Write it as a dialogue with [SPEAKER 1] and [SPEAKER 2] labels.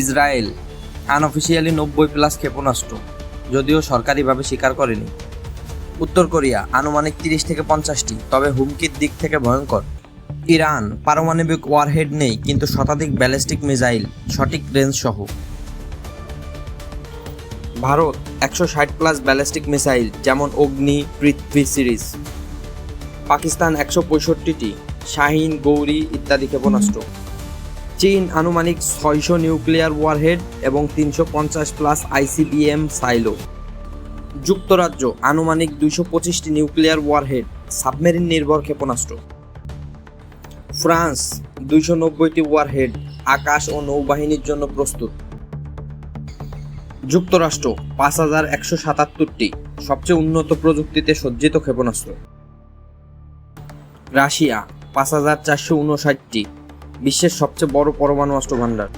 [SPEAKER 1] Israel unofficially নব্বই plus ক্ষেপণাস্ত্র, যদিও সরকারিভাবে স্বীকার করেনি। উত্তর কোরিয়া, আনুমানিক তিরিশ থেকে পঞ্চাশটি, তবে হুমকির দিক থেকে ভয়ঙ্কর। ইরান, পারমাণবিক ওয়ারহেড নেই, কিন্তু শতাধিক ব্যালিস্টিক মিসাইল সঠিক রেঞ্জ সহ। ভারত, একশো ষাট প্লাস ব্যালিস্টিক মিসাইল যেমন অগ্নি, পৃথ্বী সিরিজ। পাকিস্তান, একশো পঁয়ষট্টিটি, শাহিন, গৌরী ইত্যাদি ক্ষেপণাস্ত্র। চীন আনুমানিক ছয়শো নিউক্লিয়ার ওয়ারহেড এবং তিনশো পঞ্চাশ প্লাস আইসিবিএম সাইলো যুক্তরাজ্য আনুমানিক দুইশো পঁচিশটি নিউক্লিয়ার ওয়ারহেড সাবমেরিন নির্ভর ক্ষেপণাস্ত্র। ফ্রান্স দুইশো নব্বইটি ওয়ারহেড আকাশ ও নৌবাহিনীর জন্য প্রস্তুত। যুক্তরাষ্ট্র পাঁচ হাজার একশো সাতাত্তরটি, সবচেয়ে উন্নত প্রযুক্তিতে সজ্জিত ক্ষেপণাস্ত্র। রাশিয়া পাঁচ হাজার চারশো উনষাটটি বিশ্বের সবচেয়ে বড় পরমাণু অস্ত্র ভাণ্ডার